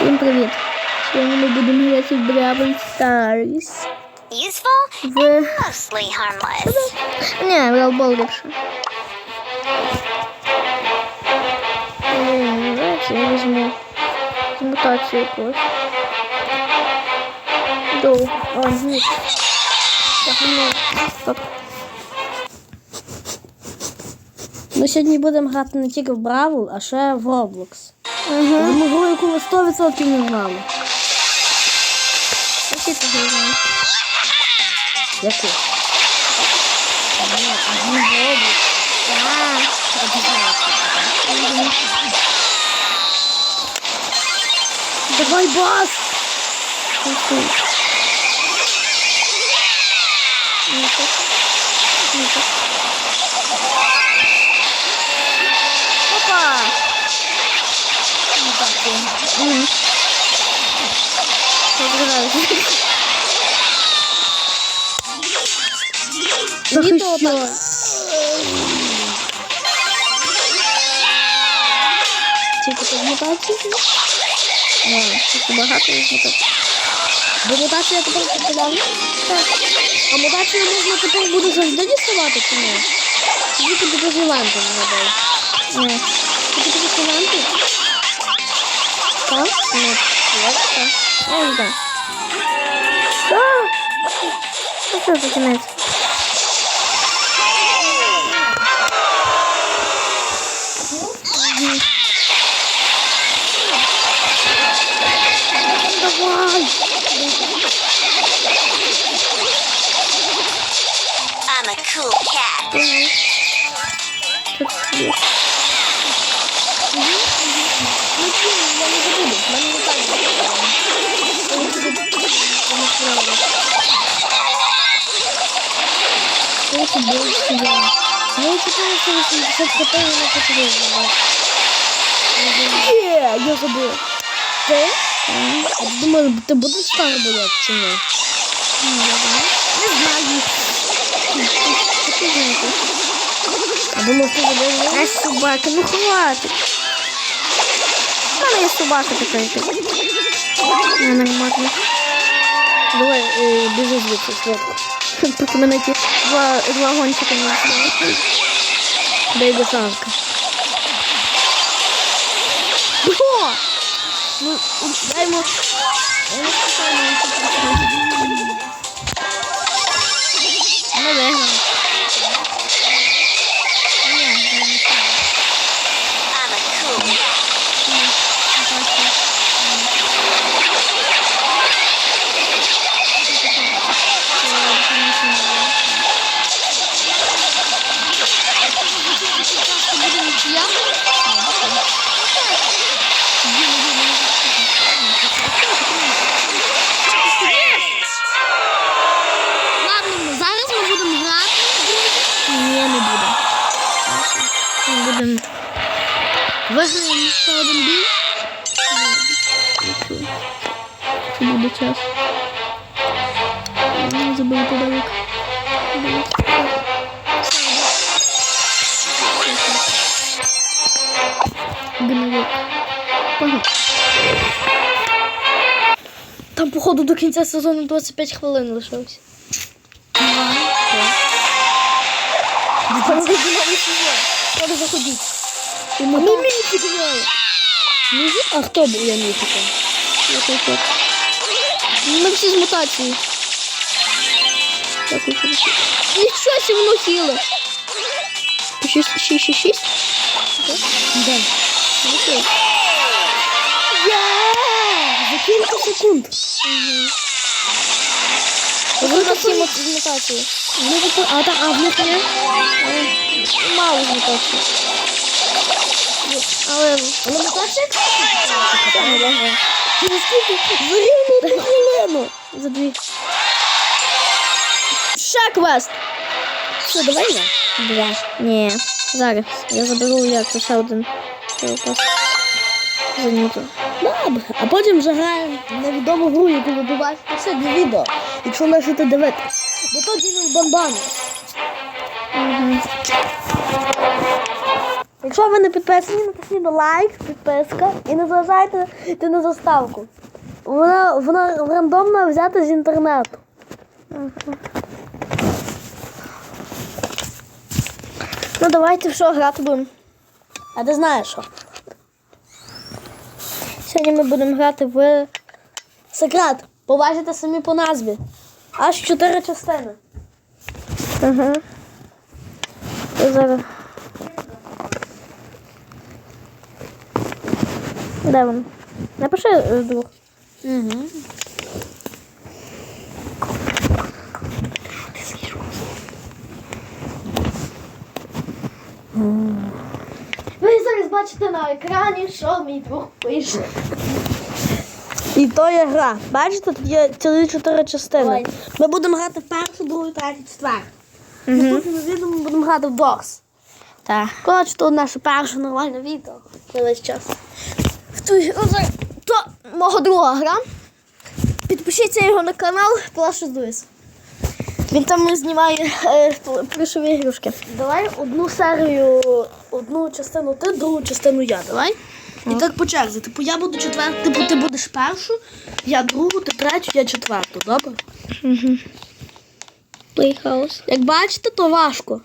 Всім привіт! Сьогодні ми будемо грати в Бравл Старс. Useful В... mostly harmless. Не, в Ралбол ліпше. М, Давайте я візьму з мутацію якусь. Доу. О, ні. Так, ну, стоп. Ми сьогодні будемо грати не тільки в Бравл, а ще в Roblox. Угу. Ми гру, яку ви 100% не знали. Які ти гри знаєш? Яку? Давай, бас! Не. Не так. Мгм. Захищай. Тільки тут мутації? Тут багато їх мутацій. Бо мутація тепер популярна? Так. А мутацію можна тепер буде завжди діставати чи ні? Тільки буде жиланти нагадаю. Ні. Тільки буде жиланти? to męstwo. Ja idę. Co? Co to za męstwo? Dawaj! I'm a cool cat. Я собі сиділа. Я 480 хп і не хочу вибрати. Є, я забула. Ти? А ти думала, ти будеш стар бояти чи ні? Не знаю. Що ти знаєш? А думав, ти забув? А собака, ну хватить. У мене є собака така. яка. Не, нормально. Давай, е, біжи звідси, швидко. Только мы найти два, два гонщика не осталось. Да и гусанка. О! Ну, дай ему... один бій. Це буде час. Подавик. Гневик. Погнали. Там, походу, до кінця сезону 25 хвилин лишилось. Там вже сезон. Треба заходити. І ми там... Музик? А хто був я міфіка? Ми всі з мутації. Так, ну, Нічого сі воно хіло. Шість, шість, шість, шість? Да. Окей. За кілька секунд. Вибрати всі мутації. А, так, а в них не? Мало мутацій. Але... Але мутація? Так, ага. Через скільки? За рівну одну хвилину. За дві. Ще квест. Що, давай я? Два. Ні. Зараз. Я заберу то ще один. Занято. Добре. А потім вже граємо невідому гру, яку ви побачите сьогодні відео. Якщо лишите дивитись. Бо то ділив бомбани. Угу. Якщо ви не підписані, натисніть на лайк, підписка і не заважайте йти на заставку. Вона, вона рандомно взята з інтернету. Ну давайте в що грати будемо. А ти знаєш що? Сьогодні ми будемо грати в секрет. Побачите самі по назві. Аж чотири частини. Я зараз. Де він? Напиши е, друг. Угу. Ви зараз бачите на екрані, що мій друг пише. І то є гра. Бачите, тут є цілі чотири частини. Ой. Ми будемо грати в першу, другу, третю, четверту. Наступним відео ми будемо грати в Докс. Так. Коротше, то наше перше нормальне відео на весь час. Ту То мого друга гра. Підпишіться його на канал Плашу Дуйс. Він там знімає е, плюшові ігрушки. Давай одну серію, одну частину ти, другу частину я. Давай. І так по черзі. Типу я буду четверту, типу ти будеш першу, я другу, ти третю, я четверту, добре? Playhouse. Як бачите, то важко.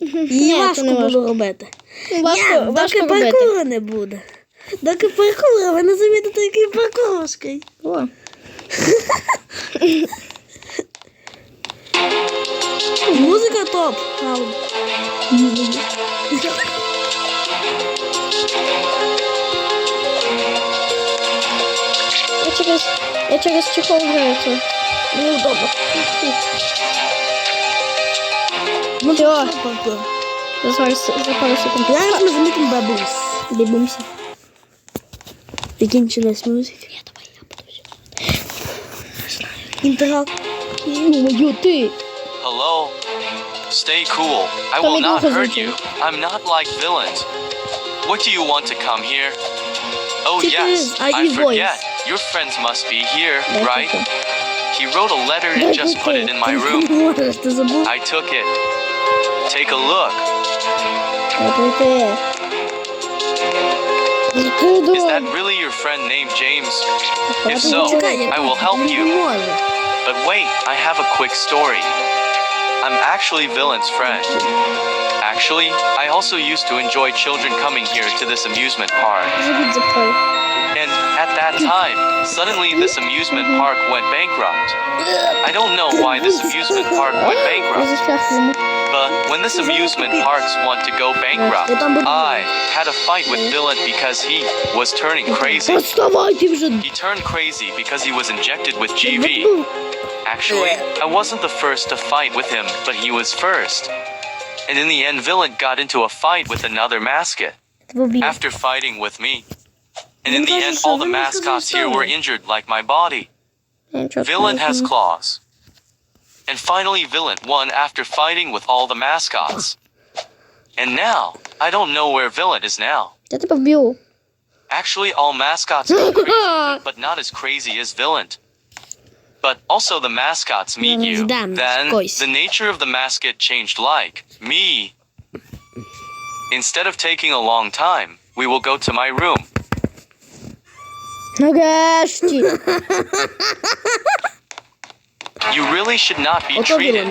Ні, І то важко не буду робити. Важко, Ні, важко доки робити. паркуру не буде. Доки паркуру, ви не замітите, який паркур важкий. О. Музика топ. Я через, я через чехол граю це. Неудобно. Ну, Всё. що паркур? Зараз за пару секунд. Зараз ми замітимо бабус. Бібумся. Закінчилась музика. Я давай, я буду все. Інтерал. Ё, ты. Hello? Stay cool. I Tommy will not Gun hurt Consulting. you. I'm not like villains. What do you want to come here? Oh It yes, is. I I hear forget. voice. Your friends must be here, That's right? okay. He wrote a letter and just put it in my room. Можеш, ти забув? I took it. Take a look. Is that really your friend named James? If so, I will help you. But wait, I have a quick story. I'm actually Villain's friend. Actually, I also used to enjoy children coming here to this amusement park. And at that time, suddenly this amusement park went bankrupt. I don't know why this amusement park went bankrupt. But when this amusement parks want to go bankrupt, I had a fight with Dylan because he was turning crazy. He turned crazy because he was injected with GV. Actually, I wasn't the first to fight with him, but he was first and in the end Villain got into a fight with another mascot. After fighting with me. And in the end all the mascots here were injured like my body. Villain has claws. And finally Villain won after fighting with all the mascots. And now, I don't know where Villain is now. Actually all mascots are crazy, but not as crazy as Villain but also the mascots meet you. Then the nature of the mascot changed like me. Instead of taking a long time, we will go to my room. you really should not be treated.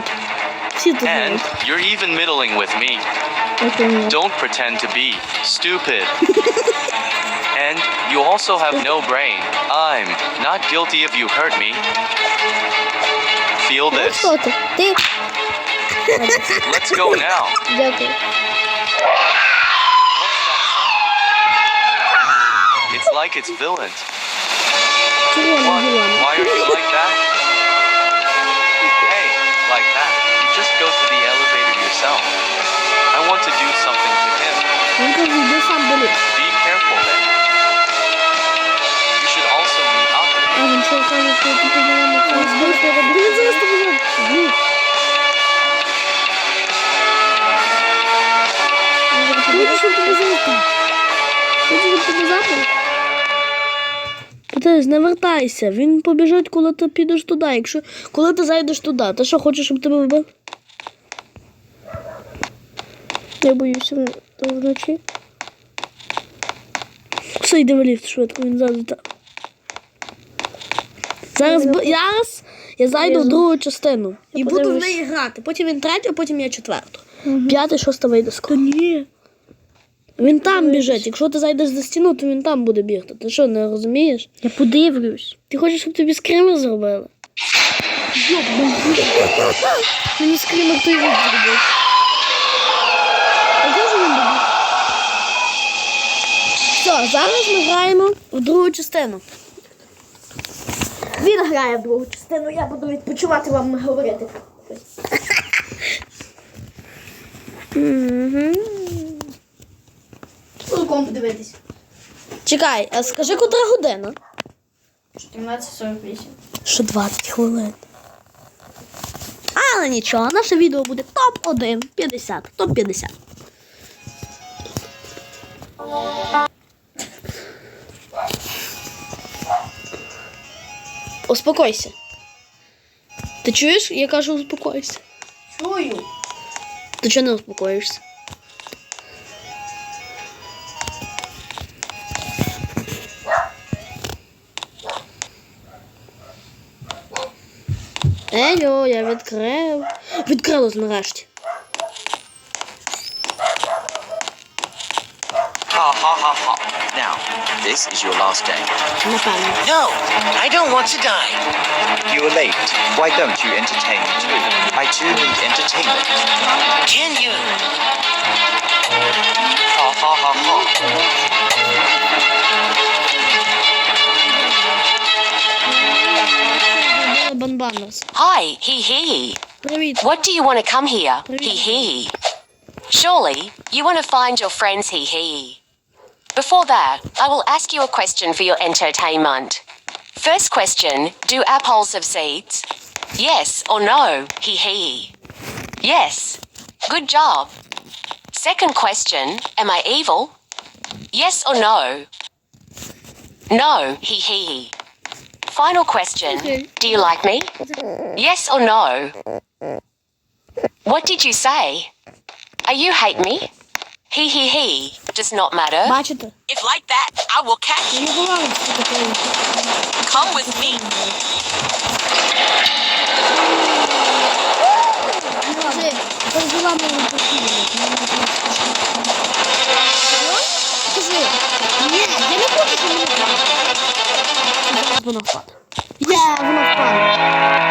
And you're even middling with me. Don't pretend to be stupid. and you also have no brain. I'm not guilty if you hurt me. Feel this. Let's go, to Let's go now. Okay. It's like it's villain. What? Why are you like that? Hey, like that. You just go to the elevator yourself. I want to do something to him. When can we do something? толкали, не вертайся, він побіжить, коли ти підеш туди. Якщо коли ти зайдеш туди, ти що хочеш, щоб тебе вбив? Я боюся вночі. Все, йде в ліфт швидко, він зараз так. Зараз, зараз я зайду в другу частину. І буду в подивлюсь. неї грати. Потім він третю, а потім я четверту. П'яте, шосте вийде скоро. ні. Він там біжить. Якщо ти зайдеш за стіну, то він там буде бігти. Ти що, не розумієш? Я подивлюсь. Ти хочеш, щоб тобі скример зробили? Мені скример той від зробив. А де ж він буде? Все, зараз ми граємо в другу частину. Він грає в другу частину, я буду відпочивати вам говорити. Цілком подивитись. Чекай, а скажи, котра година? 14.48. Ще 20 хвилин. Але нічого, наше відео буде топ-1 50. Топ-50. Успокойся. Ти чуєш? Я кажу, успокойся. Чую. Ти чого не успокоїшся? Елю, я відкрив. Відкрилось нарешті. this is your last day. No, I don't want to die. You are late. Why don't you entertain me too? I too need entertainment. Can you? Ha ha ha ha. Hi, he he. What do you want to come here? He he. Surely, you want to find your friends, he he. Before that, I will ask you a question for your entertainment. First question Do apples have seeds? Yes or no? Hee hee. Yes. Good job. Second question Am I evil? Yes or no? No, hee hee. Final question Okay. Do you like me? Yes or no? What did you say? Are you hate me? He he he does not matter. Бачите? If like that, I will catch Я не говорю, що таке. Come with me. Скажи, це була моя постійна. Скажи, ні, я не хочу, щоб мене Зараз воно впаде. Є, воно впало.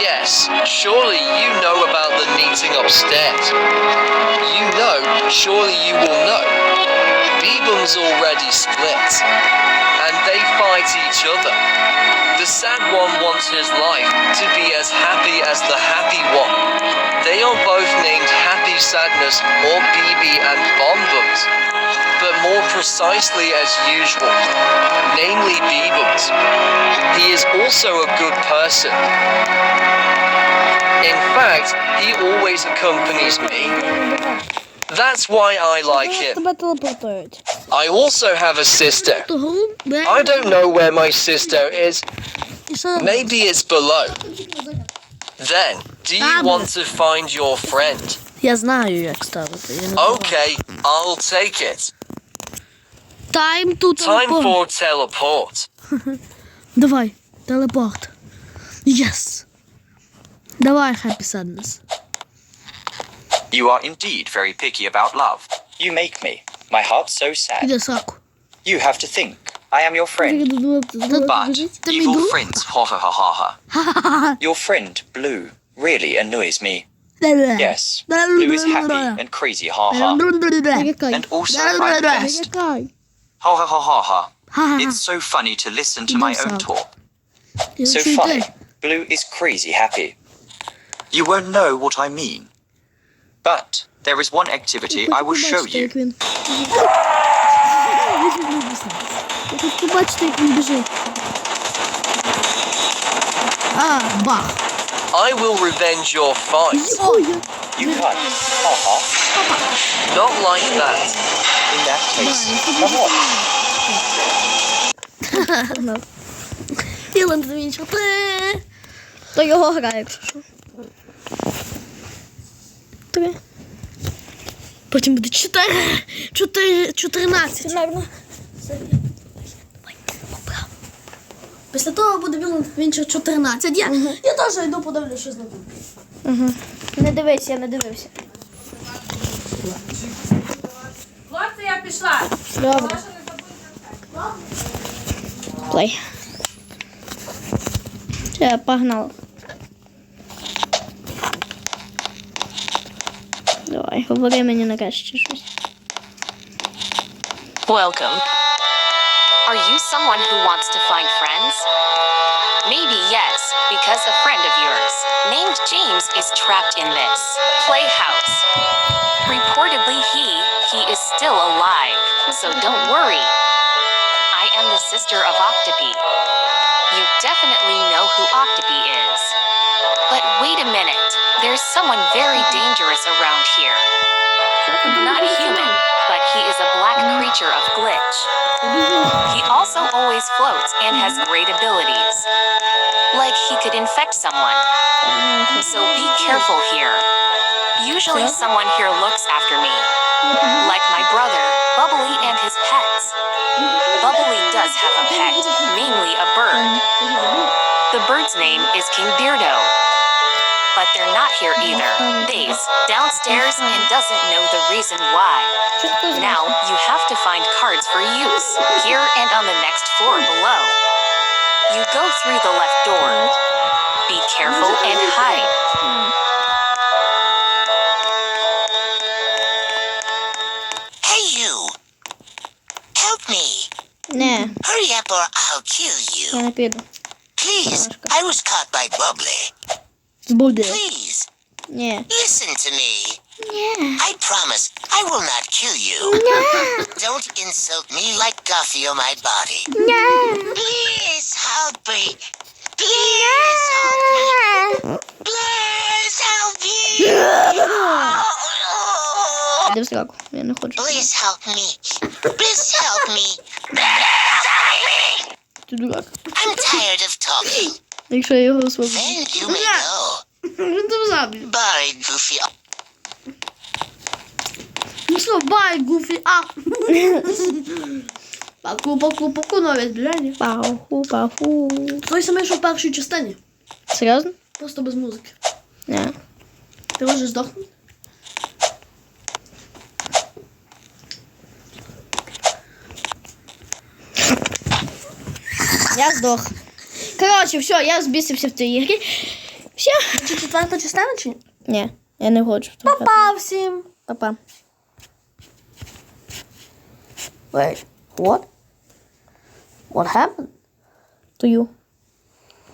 Yes, surely you know about the meeting upstairs. You know, surely you will know. Beebles already split, and they fight each other. The sad one wants his life to be as happy as the happy one. They are both named Happy Sadness or BB and Bomb Bums but more precisely as usual, namely Beebles. He is also a good person. In fact, he always accompanies me. That's why I like him. Тебе телепортують. I also have a sister. Того, I don't know where my sister is. І що? Maybe it's below. Then, do you want to find your friend? Я знаю, як ставити. Я не знаю. Okay, I'll take it. Time to Time teleport. for teleport. Давай, телепорт. Yes. Давай, Happy Sadness. You are indeed very picky about love. You make me. My heart so sad. You have to think. I am your friend. But evil friends, ha ha ha ha ha. Your friend, Blue, really annoys me. Yes, Blue is happy and crazy, ha ha. And also my best. Ha ha ha ha ha. It's so funny to listen to my own talk. So funny. Blue is crazy happy. You won't know what I mean. But there is one activity I will show Побачите, you. як він. Я хочу побачити, як він біжить. А, бах. I will revenge your fight. Ой, я- You can't. Haha. Not like that. In that case, come on. Філем звінчити. То його гра, якщо що. Три. Потім буде чотири. Чотири. Чотирнадцять. Після того буде Вінчер 14. Я, я теж йду подивлюся, що з ним. Не дивись, я не дивився. Хлопці, я пішла. Добре. Плей. Все, погнали. Давай, говори мені нарешті щось. Welcome. Are you someone who wants to find friends? Maybe yes, because a friend of yours, named James, is trapped in this playhouse. Reportedly, he he is still alive, so don't worry. I am the sister of Octopi. You definitely know who Octopi is. But wait a minute, there's someone very dangerous around here. Not human, but he is a black creature of glitch. He also always floats and has great abilities. Like he could infect someone. So be careful here. Usually someone here looks after me. Like my brother, Bubbly and his pets. Bubbly does have a pet, namely a bird. The bird's name is King Beardo. But they're not here either. They's downstairs and doesn't know the reason why. Now you have to find cards for use here and on the next floor below. You go through the left door. Be careful and hide. Hey, you! Help me! Не, Hurry up or I'll kill я you. не піду. Please, I was caught by Bubbly. Збуде. Please, Ні. listen to me. I promise I will not kill you. Don't insult me like Guffy on my body. Please help me. Please help me. Please help me. Іди в сраку. Я не хочу. Please help me. Please help me. Please help me. Ти дурак. I'm tired of talking. Якщо я його освободжу. Then you may go. Він там заб'є. Bye, Goofy. Ну що, бай, Гуфі, а! Паку, паку, паку, нове зближення. Паху, паху. Той самий, що в першій частині. Серйозно? Просто без музики. Не. Ти можеш здохнути? Я здох. Коротше, все, я збісився в цій ігрі. Все. Чи четверта частина, чи ні? Ні, я не хочу. Па-па всім. Па-па. Wait, what? What happened? To you.